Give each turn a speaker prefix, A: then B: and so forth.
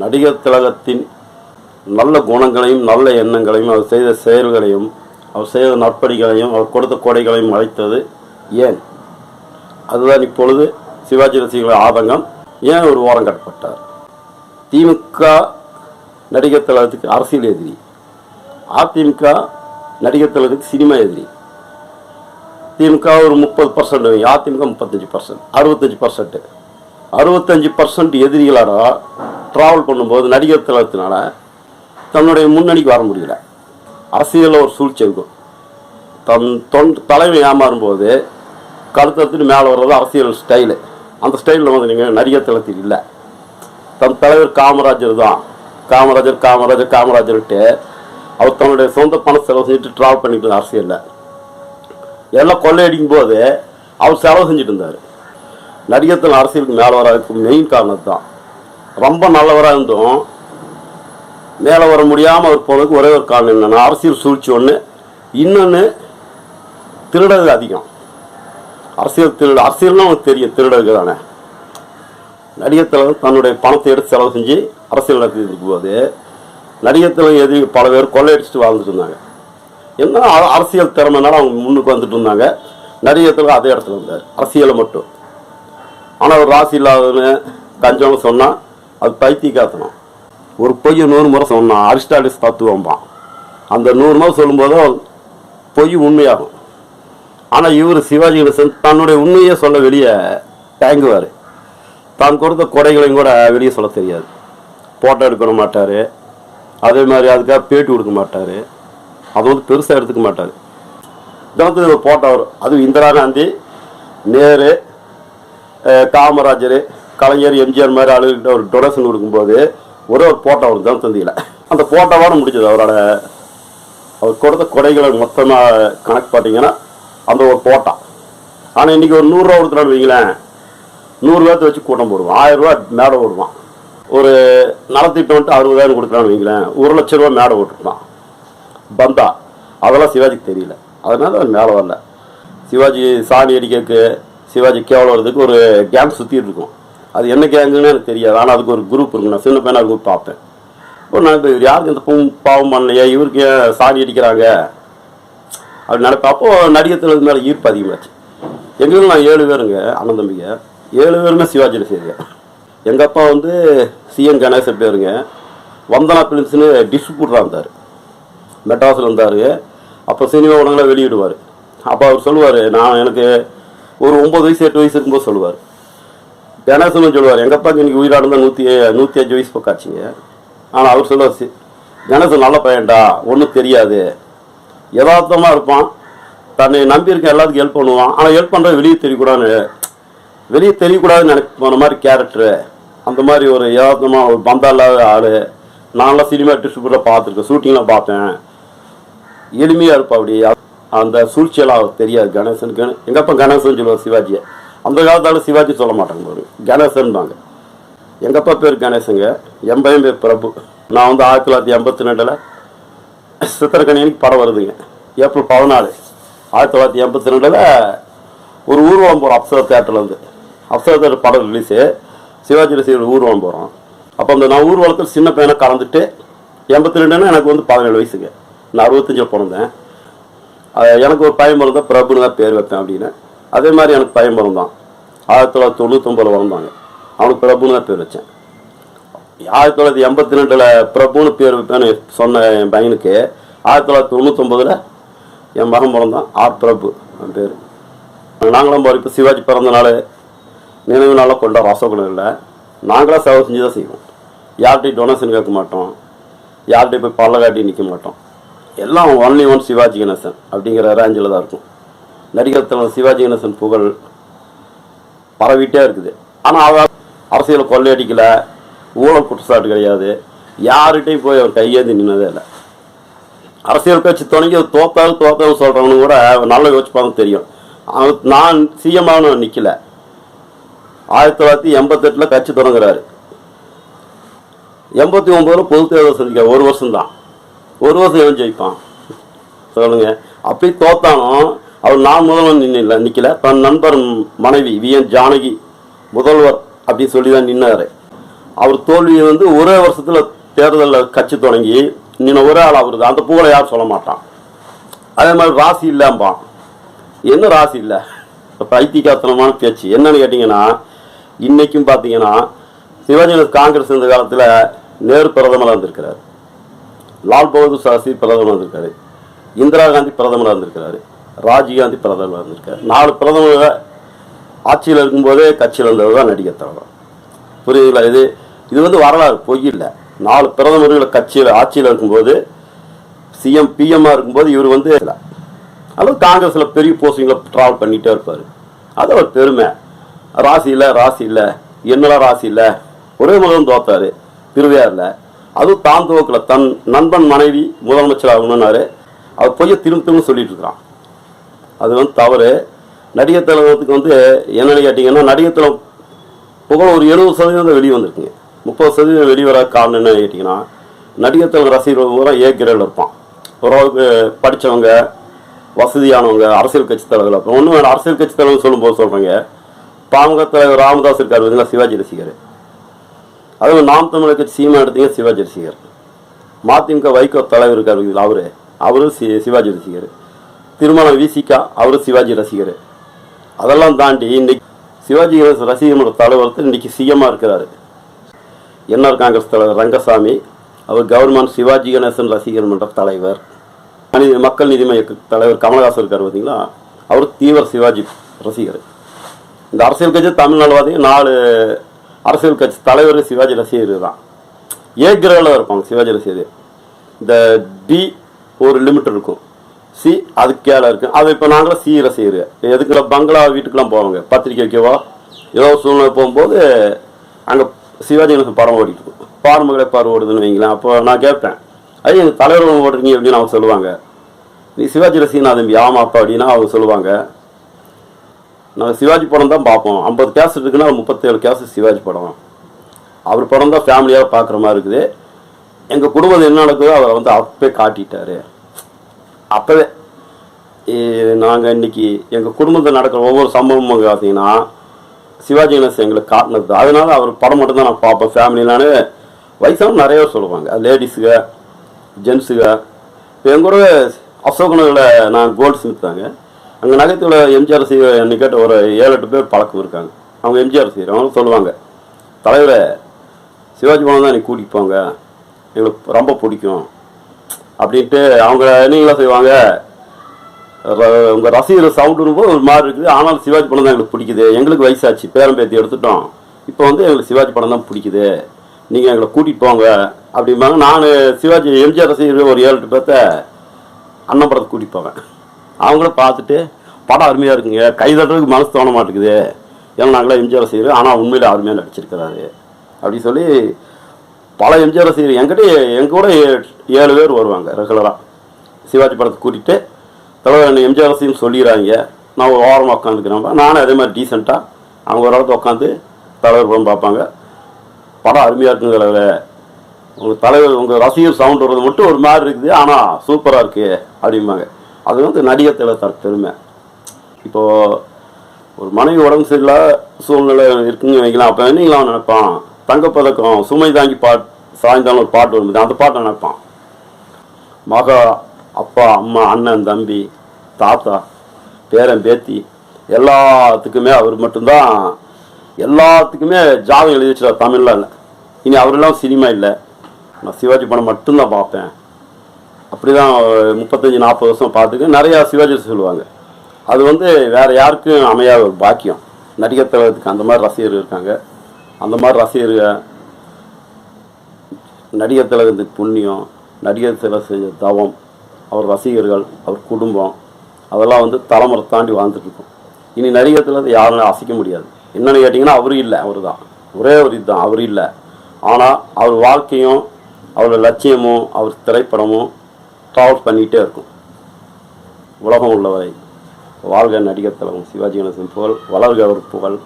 A: நடிகர் திலகத்தின் நல்ல குணங்களையும் நல்ல எண்ணங்களையும் அவர் செய்த செயல்களையும் அவர் செய்த நட்படிகளையும் அவர் கொடுத்த கொடைகளையும் அழைத்தது ஏன்? அதுதான் இப்பொழுது சிவாஜி ரசிகர்கள் ஆதங்கம். ஏன் ஒரு ஓரம் கட்டப்பட்டார்? திமுக நடிகர் திலகத்துக்கு அரசியல் எதிரி. அதிமுக நடிகர் திலகத்துக்கு சினிமா எதிரி. திமுக ஒரு முப்பது பர்சன்ட் அதிமுக முப்பத்தஞ்சு பர்சன்ட் அறுபத்தஞ்சு பர்சன்ட்டு அறுபத்தஞ்சு பர்சன்ட் எதிரிகளோட ட்ராவல் பண்ணும்போது நடிகர் திலகத்தினால தன்னுடைய முன்னணிக்கு வர முடியல. அரசியலில் ஒரு சூழ்ச்சி இருக்கும். தன் தொன் தலைமை ஏமாறும்போது கழுத்தத்துட்டு மேலே வர்றது அரசியல் ஸ்டைலு அந்த ஸ்டைலில் வந்து நீங்கள் நடிகர் தளத்தில் இல்லை. தன் தலைவர் காமராஜர் தான். காமராஜர் காமராஜர் காமராஜர்கிட்ட அவர் தன்னுடைய சொந்த பணம் செலவு செஞ்சுட்டு ட்ராவல் பண்ணிட்டு இருந்தார் அரசியலில். எல்லாம் கொள்ளையடிக்கும் போது அவர் செலவு செஞ்சுட்டு இருந்தார். நடிகத்தில் அரசியலுக்கு மேலே வராதுக்கு மெயின் காரணம் தான் ரொம்ப நல்லவராக இருந்தும். மேலே வர முடியாமல் அவர் போனதுக்கு ஒரே ஒரு காரணம் என்னென்னா அரசியல் சூழ்ச்சி ஒன்று இன்னொன்று திருடர்கள் அதிகம். அரசியல் திருட அரசியல்னா அவனுக்கு தெரியும் திருடர்கள் தானே. நடிகர் திலகம் தன்னுடைய பணத்தை எடுத்து செலவு செஞ்சு அரசியல் நடத்திட்டு இருக்கும்போது நடிகர் திலகம் எதிரி பல பேர் கொள்ளையடிச்சிட்டு வாழ்ந்துட்டு இருந்தாங்க. என்ன அ- அரசியல் திறமைனால அவங்க முன்னுக்கு வந்துட்டு இருந்தாங்க. நடிகர் திலகம் அதே இடத்துல இருந்தார். அரசியலை மட்டும். ஆனால் ஒரு ராசி இல்லாதவனு கஞ்சவங்க சொன்னால் அது பைத்திய ஒரு பொய்யை நூறு முறை சொன்னான் அரிஸ்டாலிஸ் தத்துவம்பான். அந்த நூறு முறை சொல்லும்போது பொய் உண்மையாகும். ஆனால் இவர் சிவாஜி கணேசன் தன்னுடைய உண்மையை சொல்ல வெளியே தயங்குவார். தான் கொடுத்த குறைகளையும் கூட வெளியே சொல்ல தெரியாது. ஃபோட்டோ எடுக்க மாட்டார். அதே மாதிரி அதுக்காக பேட்டி கொடுக்க மாட்டார். அது வந்து பெருசாக எடுத்துக்க மாட்டார். தினத்துக்கு ஃபோட்டோ வரும் அதுவும் இந்திரா காந்தி நேரு காமராஜர். கலைஞர் எம்ஜிஆர் மாதிரி ஆளுகிட்ட ஒரு டொனேஷன் கொடுக்கும்போது ஒரே ஒரு போட்டோ அவருக்கு தான் தந்தியில் அந்த ஃபோட்டோவோட முடிஞ்சது. அவரோட அவர் கொடுத்த கொடைகளை மொத்தமாக கணக்கு பார்த்தீங்கன்னா அந்த ஒரு ஃபோட்டோ ஆனால் இன்றைக்கி ஒரு நூறுரூவா கொடுத்துட்டான்னு வைங்களேன். நூறு பேர்த்து வச்சு கூட்டம் போடுவான் ஆயிரரூவா மேடை ஓடுவான். ஒரு நலத்திட்டம் வந்துட்டு அறுபதாயிரம் கொடுக்குறான்னு வைங்களேன். ஒரு லட்ச ரூபா மேடை ஓட்டுருப்பான். பந்தா. அதெல்லாம் சிவாஜிக்கு தெரியல. அதனால அவர் மேலே வரல. சிவாஜி சாணி அடிக்கிறதுக்கு சிவாஜி கேவலம் வர்றதுக்கு ஒரு கேங் சுற்றிட்டு இருக்கும். அது என்ன கேங்குன்னு எனக்கு தெரியாது. ஆனால் அதுக்கு ஒரு குரூப் இருக்கு. நான் சின்ன பையனாக இருக்கும் பார்ப்பேன். இப்போ நான் இப்போ இவர் யாருக்கு இந்த பூ பாவம் பண்ணலையே இவருக்கு ஏன் சாணி அடிக்கிறாங்க? அப்படி நினைப்பேன். அப்போ நடிகத்தில் மேலே ஈர்ப்பு அதிகமாச்சு. எங்களுக்கு நான் ஏழு பேருங்க அண்ணன் தம்பிங்க. ஏழு பேருமே சிவாஜியில் ரசிகங்க எங்கள் அப்பா வந்து சிஎன் கணேசன் பேருங்க. வந்தனா பிலிம்ஸ்னு டிஸ்ட்ரிபியூட்டராக இருந்தார். மெட்ராஸில் இருந்தார். அப்போ சினிமா உடனே வெளியிடுவார். அப்போ அவர் சொல்லுவார் நான் எனக்கு ஒரு ஒம்பது வயசு எட்டு வயசு இருக்கும்போது சொல்லுவார். கணேசனும் சொல்லுவார். எங்கள் அப்பாக்கு இன்னைக்கு உயிராக இருந்தால் நூற்றி நூற்றி அஞ்சு வயசு பக்காச்சுங்க ஆனால் அவர் சொல்லுவார் சி கணேசன் நல்ல பையன்டா ஒன்றும் தெரியாது. யதார்த்தமாக இருப்பான். தன்னை நம்பியிருக்க எல்லாத்துக்கும் ஹெல்ப் பண்ணுவான். ஆனால் ஹெல்ப் பண்ணுறது வெளியே தெரியக்கூடாதுன்னு வெளியே தெரியக்கூடாதுன்னு நினைக்க போன மாதிரி கேரக்டரு அந்த மாதிரி ஒரு யதார்த்தமாக ஒரு பந்தா இல்லாத ஆள். நான்லாம் சினிமா டிஸ்ட்ரிபியூட்டர் பார்த்துருக்கேன். ஷூட்டிங்லாம் பார்த்தேன். எளிமையாக இருப்பா அப்படி. அந்த சூழ்ச்சியெல்லாம் அவருக்கு தெரியாது. கணேசனுக்கு எங்கள் அப்பா கணேசன் சொல்லுவார் சிவாஜியை? அந்த காலத்தால் சிவாஜி சொல்ல மாட்டாங்க பாரு. கணேசன்பாங்க. எங்கள் அப்பா பேர் கணேசங்க. என் பையன் பேர் பிரபு. நான் வந்து ஆயிரத்தி தொள்ளாயிரத்தி எண்பத்தி ரெண்டில் சித்திரக்கணியனுக்கு படம் வருதுங்க. ஏப்ரல் பதினாலு. ஆயிரத்தி தொள்ளாயிரத்தி எண்பத்தி ரெண்டில் ஒரு ஊர்வலம் போகிறோம் அப்சரா தேட்டர்லேருந்து அப்சரா தேட்டர் படம் ரிலீஸு சிவாஜி ரசிகர் ஊர்வலம் போகிறோம் அப்போ அந்த நான் ஊர்வலத்தில் சின்ன பையனை கலந்துட்டு எண்பத்தி ரெண்டுன்னா எனக்கு வந்து பதினேழு வயசுங்க. நான் அறுபத்தஞ்சில் பிறந்தேன். எனக்கு ஒரு பையன் பிறந்தா பிரபுன்னு தான் பேர் வைப்பேன் அப்படின்னு. அதே மாதிரி எனக்கு பையன் பிறந்தான். ஆயிரத்தி தொள்ளாயிரத்தி தொண்ணூத்தொம்பதில் பிறந்தாங்க. அவனுக்கு பிரபுன்னு தான் பேர் வச்சேன். ஆயிரத்தி தொள்ளாயிரத்தி எண்பத்தி ரெண்டில் பிரபுன்னு பேர் வைப்பேன்னு சொன்ன என் பையனுக்கு ஆயிரத்தி தொள்ளாயிரத்தி தொண்ணூத்தொம்பதில் என் மகன் பிறந்தான். ஆர் பிரபு அவன் பேர். நாங்களும் போகிறோம் இப்போ சிவாஜி பிறந்த நாள் நினைவு நாளாக கொண்டாடுறோம். இல்லை நாங்களாம் செலவு செஞ்சு தான் செய்வோம். யார்கிட்டையும் டொனேஷன் கேட்க மாட்டோம். யார்கிட்டையும் போய் பல்ல காட்டி நிற்க மாட்டோம். எல்லாம் ஒன்லி ஒன் சிவாஜி கணேசன் அப்படிங்கிற ரேஞ்சில் தான் இருக்கும். நடிகர் தலைவர் சிவாஜி கணேசன் புகழ் பரவிட்டே இருக்குது. ஆனால் அவர் அரசியலை கொள்ளையடிக்கல ஊழல் குற்றச்சாட்டு கிடையாது. யார்கிட்டையும் போய் அவர் கையேந்தி நின்னதே இல்லை. அரசியல் கட்சி தொடங்கி அவர் தோத்தாலும் தோத்தாலும் சொல்கிறவனு கூட நல்ல யோசிப்பாங்க தெரியும். அவன் நான் சிஎம்மாக நிற்கல ஆயிரத்தி தொள்ளாயிரத்தி எண்பத்தெட்டில் கட்சி தொடங்குறாரு. எண்பத்தி ஒம்போதில் பொது தேர்தல் சந்திக்க ஒரு வருஷம்தான். ஒரு வருஷம் எவன் ஜெயிப்பான். சொல்லுங்க. அப்படி தோத்தாலும் அவர் நான் முதல்வர் நின்ன நிற்கல தன் நண்பர் மனைவி வி. என். ஜானகி முதல்வர் அப்படின்னு சொல்லி தான் நின்னார். அவர் தோல்வியை வந்து ஒரே வருஷத்தில் தேர்தலில் கட்சி தொடங்கி நின்ன ஒரே ஆள் அவர் அந்த புகழை யாரும் சொல்ல மாட்டான். அதே மாதிரி ராசி இல்லம்பான். என்ன ராசி இல்லை? பைத்தியக்காத்தனமான பேச்சு. என்னன்னு கேட்டிங்கன்னா இன்னைக்கும் பார்த்தீங்கன்னா சிவாஜி காங்கிரஸ் இந்த காலத்தில் நேரு பிரதமராக இருந்திருக்கிறார். லால் பகதூர் சாஸ்திரி பிரதமராக இருந்திருக்காரு. இந்திரா காந்தி பிரதமராக இருந்திருக்கிறாரு. ராஜீவ்காந்தி பிரதமர் பிரதமராக நாலு பிரதமர் ஆட்சியில் இருக்கும்போதே கட்சியில் இருந்தது தான் நடிகர் தலைவர். புரியுதுங்களா இது? இது வந்து வரலாறு பொய் இல்லை. நாலு பிரதமர்களை கட்சியில் ஆட்சியில் இருக்கும்போது சிஎம் பிஎம்மாக இருக்கும்போது இவர் வந்து அல்லது காங்கிரஸில் பெரிய போஸ்டிங்கில் ட்ராவல் பண்ணிகிட்டே இருப்பார். அது ஒரு பெருமை. ராசி இல்லை ராசி இல்லை. என்னெல்லாம் ராசி இல்லை? ஒரே மகன் தோத்தார். திருவையாறில். அதுவும் தான் தன் நண்பன் மனைவி முதலமைச்சர் ஆகணும்னாரு அவர் பொய்ய திரும்ப திரும்ப சொல்லிட்டு இருக்கிறான். அது வந்து தவறு. நடிகர் தலைவத்துக்கு வந்து என்னென்னு கேட்டிங்கன்னா நடிகர் தலைவர் புகழ் ஒரு எழுபது சதவீதம் வெளியே வந்திருக்குங்க. முப்பது சதவீதம் வெளிவர காரணம் என்னன்னு கேட்டிங்கன்னா நடிகர் தலைவர் ரசிகர்கள் பூரா ஏ கிரேடில் இருப்பான். ஓரளவுக்கு படித்தவங்க வசதியானவங்க அரசியல் கட்சி தலைவர்கள். அப்புறம் ஒன்றும் வேணும் அரசியல் கட்சி தலைவர் சொல்லும்போது சொல்கிறேங்க பாமக தலைவர் ராமதாஸ் இருக்கார் சிவாஜி ரசிகர். அதுவும் நாம் தமிழர் கட்சி சீமா எடுத்தீங்க சிவாஜி ரசிகர். மதிமுக வைகோ தலைவர் இருக்கார் அவர். அவரும் சி சிவாஜி ரசிகர். திருமணம் விசிகா அவரும் சிவாஜி ரசிகர். அதெல்லாம் தாண்டி இன்னைக்கு சிவாஜி ரசிகர்களோட ரசிகர் தலைவர் இன்னைக்கு சிஎம்மாக இருக்கிறாரு. என்ஆர் காங்கிரஸ் தலைவர் ரங்கசாமி அவர் கவர்மெண்ட் சிவாஜி கணேசன் ரசிகர் மன்ற தலைவர். மனித மக்கள் நீதி மைய தலைவர் கமலஹாசன் இருக்கார் பார்த்தீங்களா அவர் தீவிர சிவாஜி ரசிகர். இந்த அரசியல் கட்சி தமிழ்நாடு பார்த்தீங்கன்னா நாலு அரசியல் கட்சி தலைவர் சிவாஜி ரசிகர் தான். ஏ கிரகில் இருப்பாங்க சிவாஜி ரசிகர். இந்த டி ஒரு லிமிட் இருக்கும். சி அதுக்கு கீழே இருக்குது அது இப்போ நாங்களும் சி ரசிகர் எதுக்குள்ள பங்களா வீட்டுக்கெலாம் போவாங்க பத்திரிக்கை வைக்கவோ? ஏதோ ஒரு சூழ்நிலை போகும்போது அங்கே சிவாஜி கணேசன் படம் ஓடிட்டு இருக்கும். பார்வை ஓடுதுன்னு வைங்களேன். அப்போ நான் கேட்பேன். ஐயா எங்கள் தலைவர் ஓடுறீங்க அப்படின்னு அவங்க சொல்லுவாங்க. நீ சிவாஜி ரசிகனா தம்பி ஆமாப்பா அப்படின்னா அவங்க சொல்லுவாங்க. நாங்கள் சிவாஜி படம் தான் பார்ப்போம். ஐம்பது கேசட் இருக்குன்னா முப்பத்தேழு கேசட் சிவாஜி படம். அவர் படம் தான் ஃபேமிலியாக பார்க்குற மாதிரி இருக்குது. எங்கள் குடும்பம் என்ன நடக்குதோ அவரை வந்து அப்பவே காட்டிட்டாரு. அப்போவே நாங்கள் இன்னைக்கு எங்கள் குடும்பத்தில் நடக்கிற ஒவ்வொரு சம்பவமும் பார்த்தீங்கன்னா சிவாஜி கணேசன் எங்களுக்கு காட்டினது. அதனால் அதனால அவர் படம் மட்டும்தான் நான் பார்ப்பேன். ஃபேமிலினாலே வயசான நிறைய பேர் சொல்லுவாங்க. லேடிஸுக ஜென்ஸுக இப்போ எங்கள் கூட அசோகனில் நான் கோல்டு ஸ்மித்தாங்க அங்கே நகரத்தில் எம்ஜிஆர் சி கேட்ட ஒரு ஏழு எட்டு பேர் பழக்கம் இருக்காங்க. அவங்க எம்ஜிஆர் செய்கிறவங்க சொல்லுவாங்க தலைவரை சிவாஜி பவன் தான் நீ கூட்டிகிட்டு போங்க. எங்களுக்கு ரொம்ப பிடிக்கும். அப்படின்ட்டு அவங்க நீங்களாம் செய்வாங்க? ர- உங்க ரசிகர் சவுண்டு போது ஒரு மாதிரி இருக்குது. ஆனாலும் சிவாஜி படம் தான் எங்களுக்கு பிடிக்குது. எங்களுக்கு வயசாச்சு. பேரம்பேத்தி எடுத்துட்டோம். இப்போ வந்து எங்களுக்கு சிவாஜி படம் தான் பிடிக்குது. நீங்கள் எங்களை கூட்டிகிட்டு போங்க. அப்படிம்பாங்க. நான் சிவாஜி எம்ஜிஆர் ரசிகர் ஒரு ஏழு எட்டு பேர்த்த அண்ணன் படத்தை கூட்டிகிட்டு போவேன். அவங்களும் பார்த்துட்டு படம் அருமையாக இருக்குங்க. கை தட்டுறதுக்கு மனசு தோண மாட்டேங்குது. ஏன்னா நாங்களாம் எம்ஜிஆர் ரசிகர் ஆனால் உண்மையில் அருமையாக நடிச்சிருக்கிறாரு. அப்படி சொல்லி பல எம்ஜிஆர் ரசிகர் என்கிட்ட என் கூட ஏ- ஏழு பேர் வருவாங்க ரெகுலராக சிவாஜி படத்தை கூட்டிகிட்டு தலைவர் என்ன எம்ஜிஆர் ரசிகர்னு சொல்லிடுறாங்க. நான் ஒரு ஓரமாக உட்காந்துக்கிறேன் நானும் அதே மாதிரி டீசெண்டாக அவங்க ஒரு இடத்துல உட்காந்து தலைவர் படம் பார்ப்பாங்க. படம் அருமையாக இருக்குங்க தலைவர் உங்கள் தலைவர் உங்கள் ரசிகர் சவுண்ட் வர்றது மட்டும் ஒரு மாதிரி இருக்குது. ஆனால் சூப்பராக இருக்குது அப்படிம்பாங்க. அது வந்து நடிகர் தலைவர் தர பெருமை. இப்போது ஒரு மனைவி உடம்பு சரியில்லாத சூழ்நிலை இருக்குன்னு வைக்கலாம். அப்போ என்னங்களாம் நினைப்பான்? தங்கப்பதக்கம் சுமை தாங்கி பாட் சாயந்தரம் ஒரு பாட்டு வரும்போது அந்த பாட்டை நினைப்பான். மக அப்பா அம்மா அண்ணன் தம்பி தாத்தா பேரன் பேத்தி எல்லாத்துக்குமே அவர் மட்டும்தான் எல்லாத்துக்குமே ஜாதகம் எழுதி வச்சிருக்கார் தமிழில். இல்லை இனி அவரெல்லாம் சினிமா இல்லை. நான் சிவாஜி படம் மட்டும்தான் பார்ப்பேன். அப்படிதான் தான் முப்பத்தஞ்சு நாற்பது வருஷம் பார்த்துக்கு நிறையா சிவாஜி சொல்லுவாங்க. அது வந்து வேறு யாருக்கும் அமையாத ஒரு பாக்கியம். நடிகர் தலைவருக்கு அந்த மாதிரி ரசிகர் இருக்காங்க. அந்த மாதிரி ரசிகர்கள் நடிகர் தலைவருக்கு புண்ணியம் நடிகர் தலைவர் செஞ்ச தவம் அவர் ரசிகர்கள் அவர் குடும்பம் அதெல்லாம் வந்து தலைமுறை தாண்டி வாழ்ந்துட்டு இனி நடிகர் தலைவர் யாரும் அசைக்க முடியாது. என்னென்னு கேட்டிங்கன்னா அவரும் இல்லை அவர் தான் ஒரே ஒரு இதுதான் அவர் இல்லை. ஆனால் அவர் வாழ்க்கையும் அவரோட லட்சியமும் அவர் திரைப்படமும் ட்ராவல் பண்ணிகிட்டே இருக்கும். உலகம் உள்ளவரை வாழ்க நடிகர் தலைவன் சிவாஜி கணேசன் புகழ் வளர்க அவர் புகழ்.